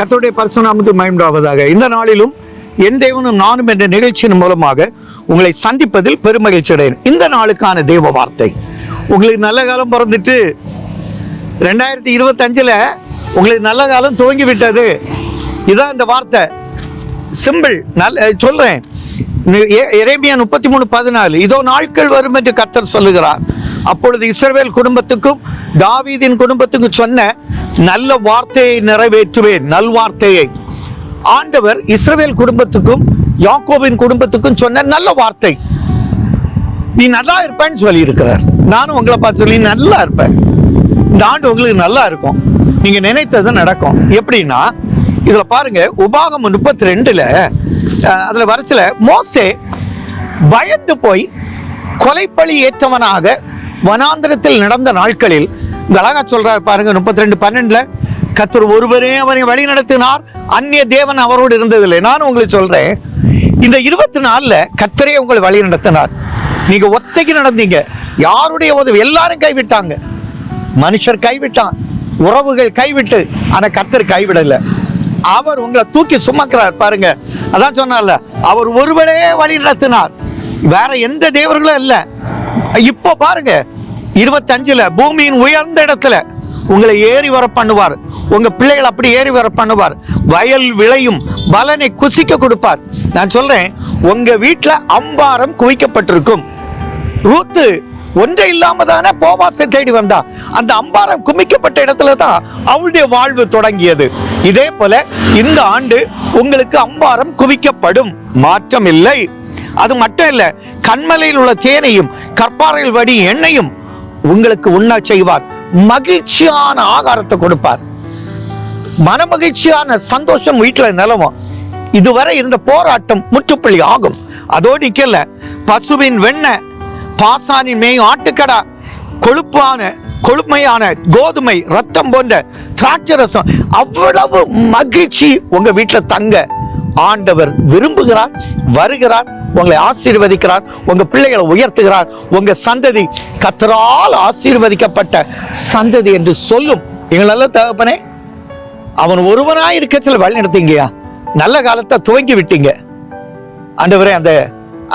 கத்தோடைய பரிசுநாமத்து மயம்டாவதாக இந்த நாளிலும் என் தேவனும் நானும் என்ற நிகழ்ச்சியின் மூலமாக உங்களை சந்திப்பதில் பெருமகிழ்ச்சி அடைகிறேன். இந்த நாளுக்கான தெய்வ வார்த்தை. உங்களுக்கு நல்ல காலம் பிறந்துட்டு ரெண்டாயிரத்தி இருபத்தஞ்சில் உங்களுக்கு நல்ல காலம் துவங்கி விட்டது இதான் இந்த வார்த்தை. சிம்பிள் நல்ல சொல்றேன். எரேமியா முப்பத்தி மூணு பதினாலு. இதோ நாட்கள் வரும் என்று கர்த்தர் சொல்லுகிறார். அப்பொழுது இஸ்ரவேல் குடும்பத்துக்கும் தாவீதின் குடும்பத்துக்கும் சொன்ன நல்ல வார்த்தையை நிறைவேற்றுவேன் நல்வார்த்தையை ஆண்டவர் இஸ்ரவேல் குடும்பத்துக்கும் யாக்கோபின் குடும்பத்துக்கும் சொன்ன நல்ல வார்த்தை. நீ நல்லா இருப்பேன்னு சொல்லி இருக்கிறார் நானும் உங்களை பார்த்து சொல்லி நல்லா இருப்பேன். இந்த ஆண்டு உங்களுக்கு நல்லா இருக்கும். நீங்க நினைத்தது நடக்கும். எப்படின்னா இதுல பாருங்க உபாகம் முப்பத்தி ரெண்டுல அதுல வரச்சுல மோசே பயந்து போய் கொலைப்பழி ஏற்றவனாக வனாந்திரத்தில் நடந்த நாட்களில் இந்த அழகா சொல்றாரு பாருங்க முப்பத்தி ரெண்டு பன்னெண்டுல கத்தர் ஒருவரே அவரை வழி நடத்தினார் அந்நிய தேவன் அவரோடு இருந்ததில்லை. நானும் உங்களுக்கு சொல்றேன் இந்த இருபத்தி நாலுல கத்தரே உங்களை வழி நடத்தினார். நீங்க ஒத்தைக்கு நடந்தீங்க யாருடைய உதவி? எல்லாரும் கைவிட்டாங்க. மனுஷர் கைவிட்டான் உறவுகள் கைவிட்டு ஆனா கத்தர் கைவிடல. அவர் உங்களை தூக்கி சுமக்கிறார் பாருங்க. அதான் சொன்னார்ல அவர் ஒருவரே வழி நடத்தினார். வேற எந்த தேவர்களும் இல்லை. இப்போ பாருங்க இருபத்தஞ்சுல பூமியின் உயர்ந்த இடத்துல உங்களை ஏறி வர பண்ணுவார். உங்க பிள்ளைகள் அப்படி ஏறி வர பண்ணுவார். வயல் விளையும் பலனை குசிக்க கொடுப்பார். நான் சொல்றேன் உங்க வீட்டுல அம்பாரம் குவிக்கப்பட்டிருக்கும். ரூத்து ஒன்றை இல்லாம தானே போவாசை தேடி வந்தா. அந்த அம்பாரம் குமிக்கப்பட்ட இடத்துல தான் அவளுடைய வாழ்வு தொடங்கியது. இதே போல இந்த ஆண்டு உங்களுக்கு அம்பாரம் குவிக்கப்படும். மாற்றம் இல்லை. அது மட்டும் இல்ல கண்மலையில் உள்ள தேனையும் கற்பாறையில் வடி எண்ணெயும் உங்களுக்கு உண்ண செய்வார். மகிழ்ச்சியான ஆகாரத்தை கொடுப்பார். மனமகிழ்ச்சியான சந்தோஷம் வீட்டில் நிலவும். இதுவரை இருந்த போராட்டம் முற்றுப்புள்ளி ஆகும். அதோடு நிக்கல. பசுவின் வெண்ணெய் பாசானின் மேயும் ஆட்டுக்கடா கொழுப்பான கொழுமையான கோதுமை ரத்தம் போன்ற திராட்சை ரசம். அவ்வளவு மகிழ்ச்சி உங்க வீட்டில் தங்க. ஆண்டவர் விரும்புகிறார் வருகிறார் உங்களை ஆசீர்வதிக்கிறார் உங்க பிள்ளைகளை உயர்த்துகிறார். உங்க சந்ததி கத்தரால் ஆசீர்வதிக்கப்பட்ட சந்ததி என்று சொல்லும் எங்களெல்ல தகப்பனே அவன் ஒருவனாய் இருக்க சில வழி நடத்தீங்கயா நல்ல காலத்தை துவங்கி விட்டீங்க. ஆண்டவரே அந்த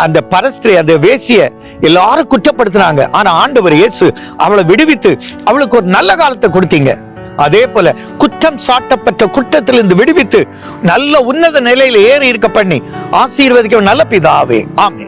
அந்த பரஸ்திரி அந்த வேசிய எல்லாரும் குற்றப்படுத்தினாங்க. ஆனா ஆண்டவர் இயேசு அவளை விடுவித்து அவளுக்கு ஒரு நல்ல காலத்தை கொடுத்தீங்க. அதே போல குற்றம் சாட்டப்பட்ட குற்றத்திலிருந்து விடுவித்து நல்ல உன்னத நிலையில ஏறி இருக்க பண்ணி ஆசீர்வதிக்க நல்ல பிதாவே. ஆமே